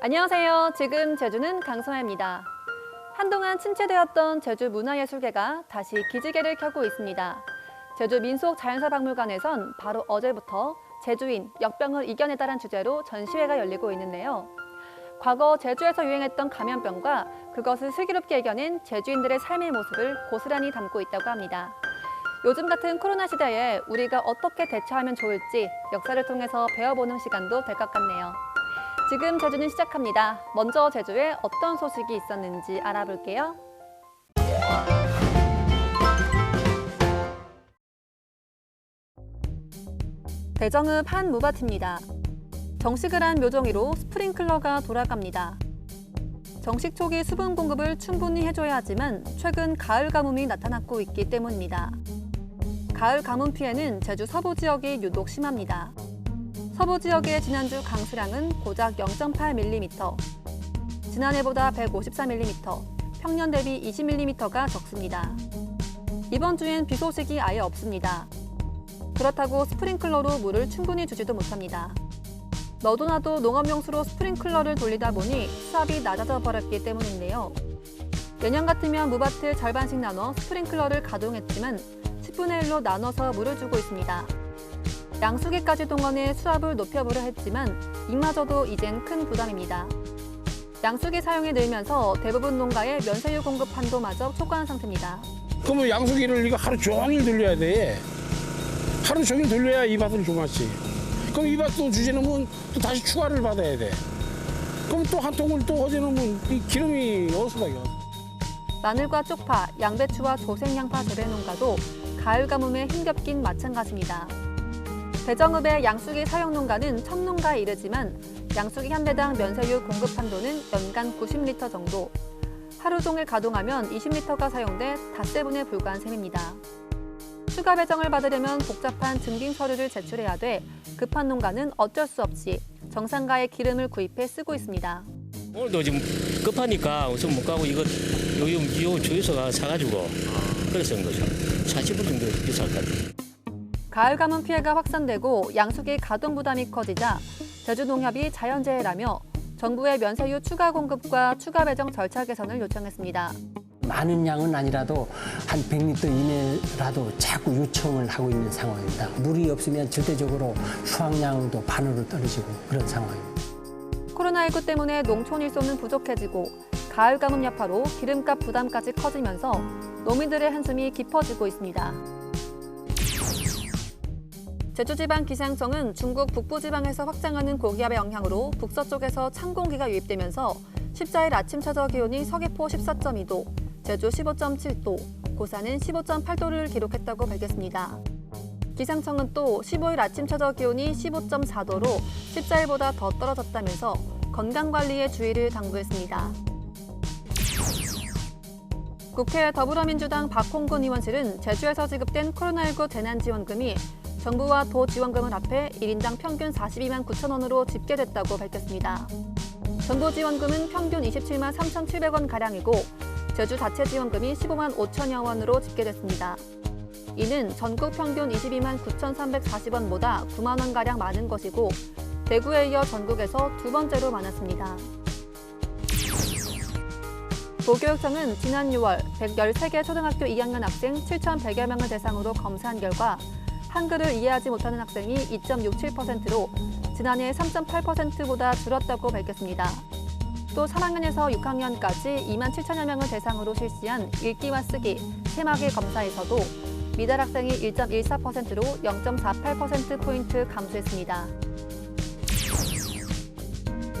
안녕하세요. 지금 제주는 강소아입니다. 한동안 침체되었던 제주 문화예술계가 다시 기지개를 켜고 있습니다. 제주 민속 자연사 박물관에선 바로 어제부터 제주인 역병을 이겨내다란 주제로 전시회가 열리고 있는데요. 과거 제주에서 유행했던 감염병과 그것을 슬기롭게 이겨낸 제주인들의 삶의 모습을 고스란히 담고 있다고 합니다. 요즘 같은 코로나 시대에 우리가 어떻게 대처하면 좋을지 역사를 통해서 배워보는 시간도 될 것 같네요. 지금 제주는 시작합니다. 먼저 제주에 어떤 소식이 있었는지 알아볼게요. 대정읍 한 무밭입니다. 정식을 한 묘정이로 스프링클러가 돌아갑니다. 정식 초기 수분 공급을 충분히 해줘야 하지만 최근 가을 가뭄이 나타났고 있기 때문입니다. 가을 가뭄 피해는 제주 서부 지역이 유독 심합니다. 서부 지역의 지난주 강수량은 고작 0.8mm, 지난해보다 154mm, 평년 대비 20mm가 적습니다. 이번 주엔 비 소식이 아예 없습니다. 그렇다고 스프링클러로 물을 충분히 주지도 못합니다. 너도 나도 농업용수로 스프링클러를 돌리다 보니 수압이 낮아져 버렸기 때문인데요. 예년 같으면 무밭을 절반씩 나눠 스프링클러를 가동했지만 10분의 1로 나눠서 물을 주고 있습니다. 양수기까지 동원해 수압을 높여보려 했지만 이마저도 이젠 큰 부담입니다. 양수기 사용이 늘면서 대부분 농가의 면세유 공급 한도마저 초과한 상태입니다. 그러면 양수기를 이거 하루 종일 돌려야 돼. 하루 종일 돌려야 이 밭을 조맛지. 그럼 이 밭도 주제 놓으면 또 다시 추가를 받아야 돼. 그럼 또 한 통을 또 어제 놓으면 이 기름이 어디서 나요? 마늘과 쪽파, 양배추와 조생양파 재배 농가도 가을 가뭄에 힘겹긴 마찬가지입니다. 대정읍의 양수기 사용 농가는 천 농가에 이르지만 양수기 한 배당 면세유 공급 한도는 연간 90리터 정도. 하루 종일 가동하면 20리터가 사용돼 닷새분에 불과한 셈입니다. 추가 배정을 받으려면 복잡한 증빙 서류를 제출해야 돼 급한 농가는 어쩔 수 없이 정상가의 기름을 구입해 쓰고 있습니다. 오늘도 지금 급하니까 우선 못 가고 이거 요요 요 주유소가 사가지고 그래서 온 거죠. 40불 정도 비쌀 것 같아요. 가을 가뭄 피해가 확산되고 양수기 가동 부담이 커지자 제주농협이 자연재해라며 정부의 면세유 추가 공급과 추가 배정 절차 개선을 요청했습니다. 많은 양은 아니라도 한 100리터 이내라도 자꾸 요청을 하고 있는 상황입니다. 물이 없으면 절대적으로 수확량도 반으로 떨어지고 그런 상황입니다. 코로나19 때문에 농촌 일손은 부족해지고 가을 가뭄 여파로 기름값 부담까지 커지면서 농민들의 한숨이 깊어지고 있습니다. 제주지방 기상청은 중국 북부지방에서 확장하는 고기압의 영향으로 북서쪽에서 찬 공기가 유입되면서 14일 아침 최저 기온이 서귀포 14.2도, 제주 15.7도, 고산은 15.8도를 기록했다고 밝혔습니다. 기상청은 또 15일 아침 최저 기온이 15.4도로 14일보다 더 떨어졌다면서 건강관리에 주의를 당부했습니다. 국회 더불어민주당 박홍근 의원실은 제주에서 지급된 코로나19 재난지원금이 정부와 도 지원금을 합해 1인당 평균 42만 9천 원으로 집계됐다고 밝혔습니다. 정부 지원금은 평균 27만 3,700원 가량이고 제주 자체 지원금이 15만 5천여 원으로 집계됐습니다. 이는 전국 평균 22만 9,340원보다 9만 원 가량 많은 것이고 대구에 이어 전국에서 두 번째로 많았습니다. 도교육청은 지난 6월 113개 초등학교 2학년 학생 7,100여 명을 대상으로 검사한 결과 한글을 이해하지 못하는 학생이 2.67%로 지난해 3.8%보다 줄었다고 밝혔습니다. 또 3학년에서 6학년까지 2만 7천여 명을 대상으로 실시한 읽기와 쓰기, 세마기 검사에서도 미달 학생이 1.14%로 0.48%포인트 감소했습니다.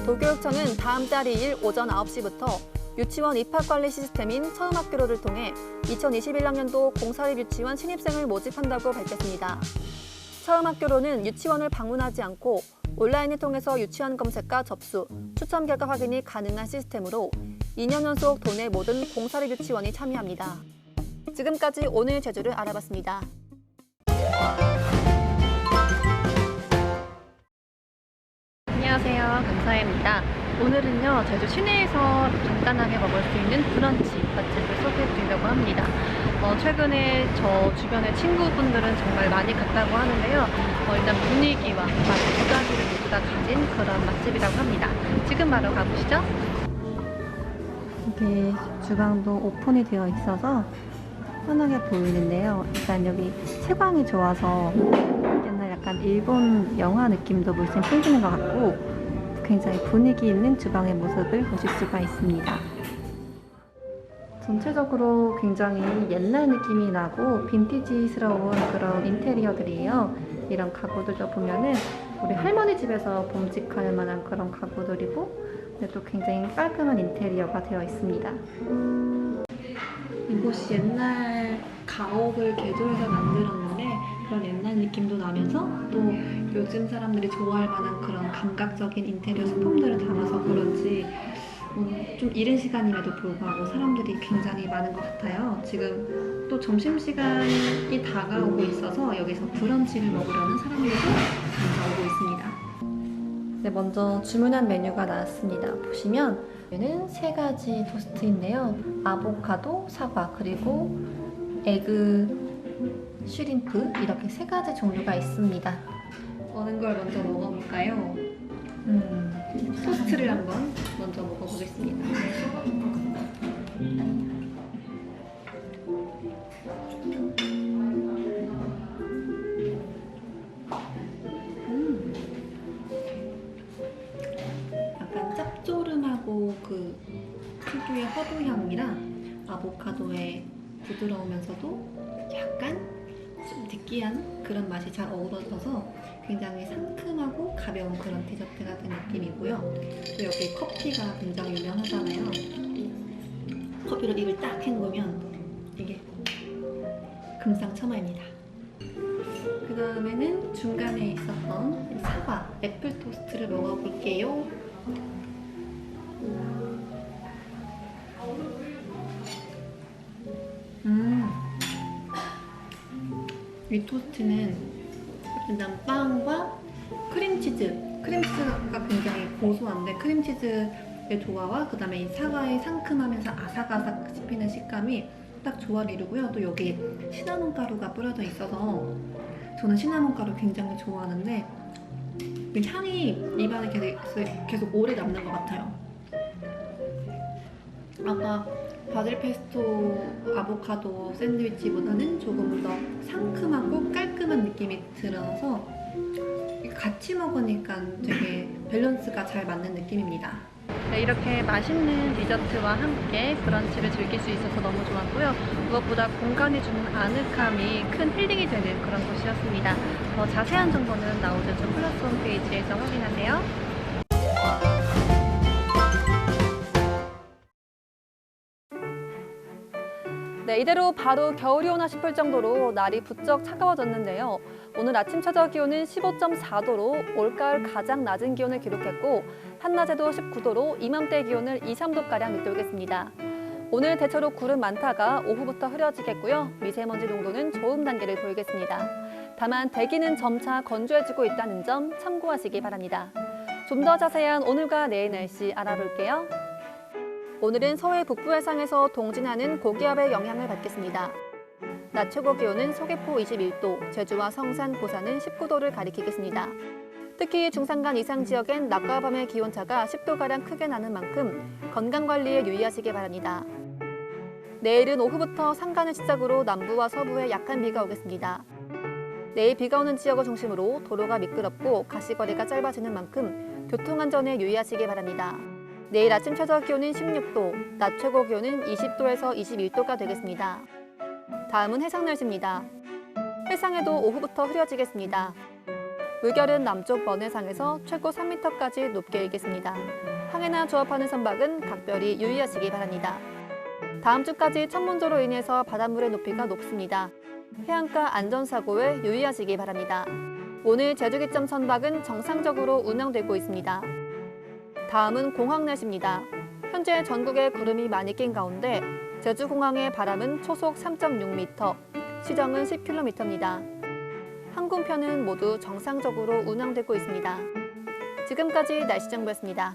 도교육청은 다음 달 2일 오전 9시부터 유치원 입학관리 시스템인 처음학교로를 통해 2021학년도 공사립 유치원 신입생을 모집한다고 밝혔습니다. 처음학교로는 유치원을 방문하지 않고 온라인을 통해서 유치원 검색과 접수, 추첨 결과 확인이 가능한 시스템으로 2년 연속 도내 모든 공사립 유치원이 참여합니다. 지금까지 오늘 제주를 알아봤습니다. 안녕하세요. 감사입니다. 오늘은요, 제주 시내에서 간단하게 먹을 수 있는 브런치 맛집을 소개해 드리려고 합니다. 어, 최근에 저 주변의 친구분들은 정말 많이 갔다고 하는데요. 어, 일단 분위기와 맛 두 가지를 모두 다 가진 그런 맛집이라고 합니다. 지금 바로 가보시죠. 이게 주방도 오픈이 되어 있어서 편하게 보이는데요. 일단 여기 채광이 좋아서 옛날 약간 일본 영화 느낌도 물씬 풍기는 것 같고 굉장히 분위기 있는 주방의 모습을 보실 수가 있습니다. 전체적으로 굉장히 옛날 느낌이 나고 빈티지스러운 그런 인테리어들이에요. 이런 가구들도 보면은 우리 할머니 집에서 봄직할 만한 그런 가구들이고 또 굉장히 깔끔한 인테리어가 되어 있습니다. 이곳이 옛날 가옥을 개조해서 만들었는데 그런 옛날 느낌도 나면서 또 요즘 사람들이 좋아할 만한 그런 감각적인 인테리어 소품들을 담아서 그런지 음, 좀 이른 시간임에도 불구하고 사람 굉장히 많은 것 같아요. 지금 또 점심시간이 다가오고 있어서 여기서 브런치를 먹으려는 사람들이 많이 오고 있습니다. 네, 먼저 주문한 메뉴가 나왔습니다. 보시면 얘는 세 가지 토스트인데요. 아보카도, 사과, 그리고 에그, 슈림프 이렇게 세 가지 종류가 있습니다. 어느 걸 먼저 먹어볼까요? 음, 토스트를 한번 먼저 먹어보겠습니다. 특유의 허브 향이랑 아보카도의 부드러우면서도 약간 좀 느끼한 그런 맛이 잘 어우러져서 굉장히 상큼하고 가벼운 그런 디저트 같은 느낌이고요. 또 여기 커피가 굉장히 유명하잖아요. 커피로 입을 딱 헹구면 이게 금상첨화입니다. 그 다음에는 중간에 있었던 사과, 애플 토스트를 먹어볼게요. 음. 이 토스트는 일단 빵과 크림치즈, 크림치즈가 굉장히 고소한데 크림치즈의 조화와 그 다음에 이 사과의 상큼하면서 아삭아삭 씹히는 식감이 딱 조화를 이루고요. 또 여기 시나몬 가루가 뿌려져 있어서 저는 시나몬 가루 굉장히 좋아하는데 그 향이 입안에 계속, 계속 오래 남는 것 같아요. 아까 바질 페스토 아보카도 샌드위치보다는 조금 더 상큼하고 깔끔한 느낌이 들어서 같이 먹으니까 되게 밸런스가 잘 맞는 느낌입니다. 네, 이렇게 맛있는 디저트와 함께 브런치를 즐길 수 있어서 너무 좋았고요. 무엇보다 공간이 주는 아늑함이 큰 힐링이 되는 그런 곳이었습니다. 더 자세한 정보는 나우즈촌 플러스 홈페이지에서 확인하세요. 네, 이대로 바로 겨울이 오나 싶을 정도로 날이 부쩍 차가워졌는데요. 오늘 아침 최저 기온은 15.4도로 올가을 가장 낮은 기온을 기록했고 한낮에도 19도로 이맘때 기온을 2, 3도가량 밑돌겠습니다. 오늘 대체로 구름 많다가 오후부터 흐려지겠고요. 미세먼지 농도는 좋음 단계를 보이겠습니다. 다만 대기는 점차 건조해지고 있다는 점 참고하시기 바랍니다. 좀 더 자세한 오늘과 내일 날씨 알아볼게요. 오늘은 서해 북부 해상에서 동진하는 고기압의 영향을 받겠습니다. 낮 최고 기온은 서귀포 21도, 제주와 성산, 고산은 19도를 가리키겠습니다. 특히 중산간 이상 지역엔 낮과 밤의 기온차가 10도가량 크게 나는 만큼 건강관리에 유의하시기 바랍니다. 내일은 오후부터 산간을 시작으로 남부와 서부에 약한 비가 오겠습니다. 내일 비가 오는 지역을 중심으로 도로가 미끄럽고 가시거리가 짧아지는 만큼 교통안전에 유의하시기 바랍니다. 내일 아침 최저 기온은 16도, 낮 최고 기온은 20도에서 21도가 되겠습니다. 다음은 해상 날씨입니다. 해상에도 오후부터 흐려지겠습니다. 물결은 남쪽 먼 해상에서 최고 3m까지 높게 일겠습니다. 항해나 조업하는 선박은 각별히 유의하시기 바랍니다. 다음 주까지 천문조로 인해서 바닷물의 높이가 높습니다. 해안가 안전사고에 유의하시기 바랍니다. 오늘 제주기점 선박은 정상적으로 운항되고 있습니다. 다음은 공항 날씨입니다. 현재 전국에 구름이 많이 낀 가운데 제주 공항의 바람은 초속 3.6m, 시정은 10km입니다. 항공편은 모두 정상적으로 운항되고 있습니다. 지금까지 날씨 정보였습니다.